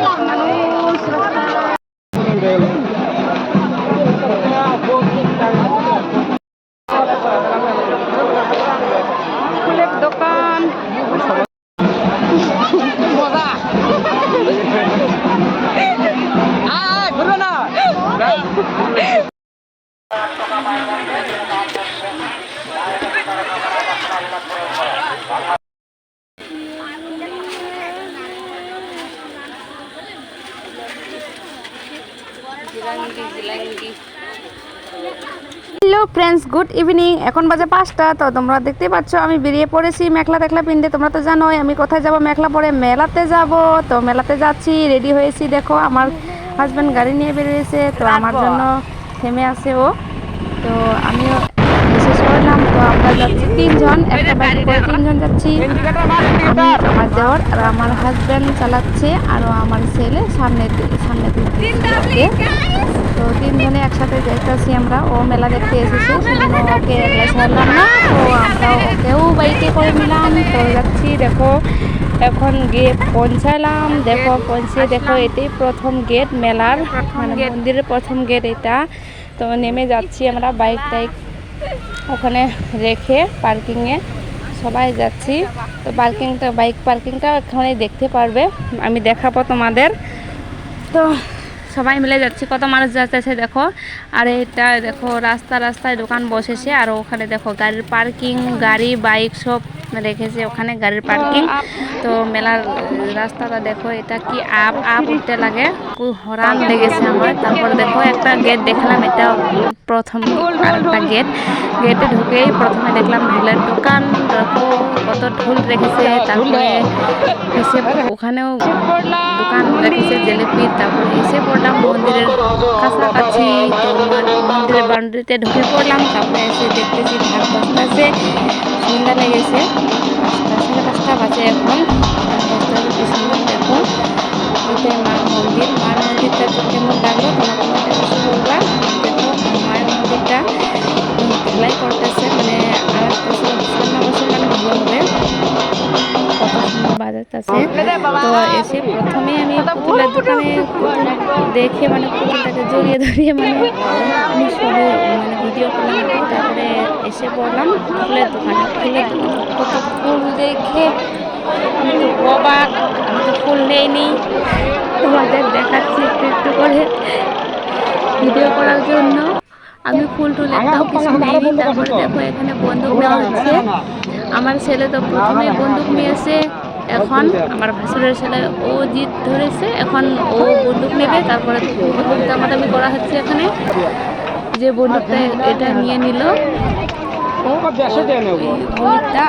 ไม่ลองนะ hello friends good evening এখন বাজে পাঁচটা তো তোমরা দেখতেই পাচ্ছ আমি বেরিয়ে পড়েছি মেখলা দেখলা পিনতে। তোমরা তো জানোই আমি কোথায় যাব? মেখলা পরে মেলাতে যাব। তো মেলাতে যাচ্ছি রেডি হয়েছি। দেখো আমার হাজব্যান্ড গাড়ি নিয়ে বেরিয়েছে তো আমার জন্য থেমে আছে ও। তো আমিও বিশেষ করলাম তো আমরা যাচ্ছি তিনজন একটা বাইক করে তিনজন যাচ্ছি। আমার দেওয়ার আর আমার হাজব্যান্ড চালাচ্ছে আর আমার ছেলে সামনে সামনে দিকে তো তিন তিনজনে একসাথে যাইতেছি আমরা। ও মেলা দেখতে এসেছে, সেজন্য ওকে একলা ছাড়লাম না। তো আমরা ওকেও বাইকে করে নিলাম। তো যাচ্ছি, দেখো, এখন গিয়ে পৌঁছালাম। দেখো, পৌঁছে দেখো, এটাই প্রথম গেট মেলার। মানে মন্দিরের প্রথম গেট এটা। তো নেমে যাচ্ছি আমরা বাইক টাইক ওখানে রেখে পার্কিংয়ে। সবাই যাচ্ছি। তো পার্কিংটা, বাইক পার্কিংটা ওখানে দেখতে পারবে। আমি দেখাবো তোমাদের। তো সবাই মিলে যাচ্ছি। কত মানুষ যাচ্ছে দেখো। আর এটা দেখো, রাস্তা রাস্তায় দোকান বসেছে। আর ওখানে দেখো, গাড়ির পার্কিং গাড়ি বাইক সব রেখেছে ওখানে গাড়ির পার্কিং তো মেলার রাস্তাটা দেখো, এটা কি আপ আপ উঠতে লাগে। হরান লেগেছে আমার। তারপর দেখো, একটা গেট দেখলাম, এটা প্রথম একটা গেট গেটে ঢুকেই প্রথমে দেখলাম ঢোলের দোকান। দেখো, কত ঢোল রেখেছে। তারপরে এসে ওখানেও দোকান রেখেছে, জিলিপি। তারপরে এসে পড়লাম মন্দিরের কাছাকাছি মন্দিরের বাউন্ডারিতে ঢুকে পড়লাম, তারপরে এসে দেখতেছি ঢাক বাজতেছে সন্ধ্যা লেগেছে পাঁচটা সাড়ে পাঁচটা বাজে এখন সুন্দর বাজাতেছে তো এসে প্রথমে আমি পুতুলের দোকানে দেখে মানে পুতুলটাকে জড়িয়ে ধরিয়ে মানে আমি সবে মানে ভিডিও করলাম তারপরে এসে পড়লাম ফুলের দোকানে। ফুলের দোকানে কত ফুল দেখে আমি তো অবাক, আমি তো ফুল নেইনি। তোমাদের দেখাচ্ছি একটু একটু করে ভিডিও করার জন্য। আমি ফুল টুল একটাও কিছু নেইনি, তারপরে দেখো এখানে বন্দুক নেওয়া হচ্ছে। আমার ছেলে তো প্রথমে বন্দুক নিয়েছে। এখন আমার ভাসুরের ছেলে ও জিত ধরেছে এখন ও বন্দুক নেবে তারপরে বন্দুক দামাদামি করা হচ্ছে এখানে। যে বন্দুকটা এটা নিয়ে নিল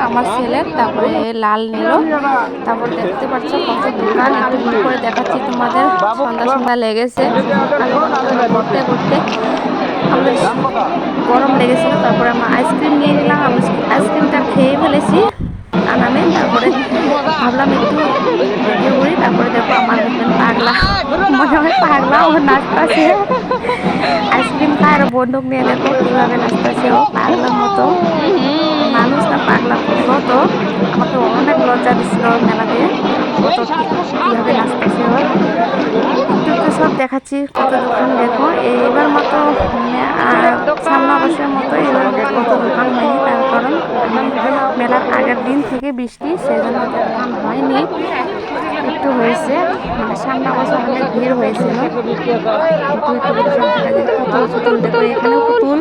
আমার ছেলের তারপরে লাল নিল। তারপর দেখতে পাচ্ছ কত দোকান একটু একটু করে দেখাচ্ছি তোমাদের। সন্ধ্যা সন্ধ্যা লেগেছে। ঘুরতে আমাদের গরম লেগেছিল তারপরে আমরা আইসক্রিম নিয়ে নিলাম আইসক্রিমটা খেয়ে ফেলেছি। আনামে তারপরে ভাবলাম একটু করি, তারপরে দেখো আমার হাজবেন্ড পাগলা। মনে হয় পাগলা, ও নাচতেছে আইসক্রিম খায় আর বন্দুক নিয়ে দেখো কীভাবে নাচতেছে ও পাগলার মতো। মানুষ না পাগলা তো আমাকে অনেক লজ্জা দিচ্ছিল মেলাতে, কত কীভাবে নাচতেছে ও। একটু একটু সব দেখাচ্ছি কত দোকান দেখো। এবার মতো মানে সামনে বছরের মতো এবার কত দোকান হয়নি কারণ মেলার আগের দিন থেকে বৃষ্টি সেজন্য হয়নি। একটু হয়েছে মানে সামনে বছর অনেক ভিড় হয়েছিল। পুতুল পুতুল।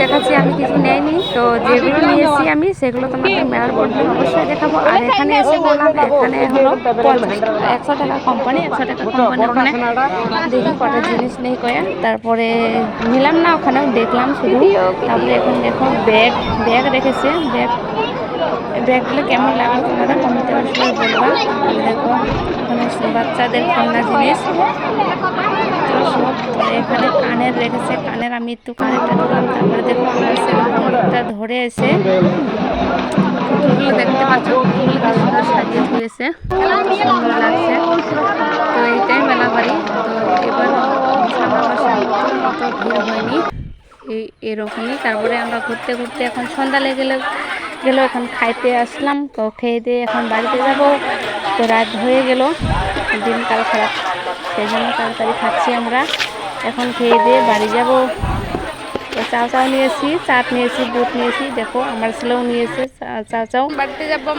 দেখাচ্ছি, আমি কিছু নেইনি। তো যেগুলো নিয়েছি আমি, সেগুলো তোমাকে মেলার বন্ধু অবশ্যই দেখাবো। আর এখানে এসে বললাম, এখানে হলো একশো টাকা কোম্পানি একশো টাকা কোম্পানি ওখানে। দেখি কটা জিনিস নেই কয়া। তারপরে নিলাম না, ওখানেও দেখলাম শুধু। তারপরে এখন দেখো ব্যাগ ব্যাগ রেখেছে। ব্যাগ ব্যাগগুলো কেমন লাগল তোমাদের কমেন্টে অবশ্যই বলবা। দেখো, এখানে বাচ্চাদের খেলনা জিনিস। এখানে কানের রেখেছে। কানের আমি একটু কানেরটা ধরলাম, তারপরে দেখো আমার বন্দুকটা ধরে এসে দেখতে পাচ্ছ। পুতুলগুলো কি সুন্দর সাজিয়ে ধরেছে সুন্দর লাগছে। তো এইটাই মেলা বাড়ি। তো এবার সামনে অত ভিড় হয়নি। এই এরকমই। তারপরে আমরা ঘুরতে ঘুরতে এখন সন্ধ্যা লেগে গেলে এখন খাইতে আসলাম তো খেয়ে দিয়ে এখন বাড়িতে যাব। তো রাত হয়ে গেল দিনকাল খারাপ সেই জন্য তাড়াতাড়ি খাচ্ছি আমরা। এখন খেয়ে দিয়ে বাড়ি যাব। তো চাও চাও নিয়েছি চাট নিয়েছি বুট নিয়েছি দেখো আমার ছেলেও নিয়েছে চা- চাও চাও।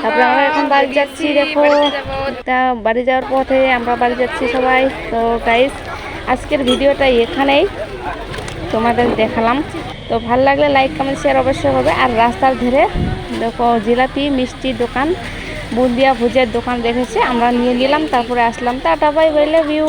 তারপরে আমরা এখন বাড়ি যাচ্ছি দেখো। তা বাড়ি যাওয়ার পথে আমরা বাড়ি যাচ্ছি সবাই। তো গাইস আজকের ভিডিওটা এখানেই। তোমাদের দেখালাম। তো ভালো লাগলে লাইক কমেন্ট শেয়ার অবশ্যই হবে। আর রাস্তার ধারে দেখো জিলাপি, মিষ্টি দোকান, বুন্দিয়া ভুজের দোকান দেখেছি। আমরা নিয়ে নিলাম তারপরে আসলাম। Tata bye bye view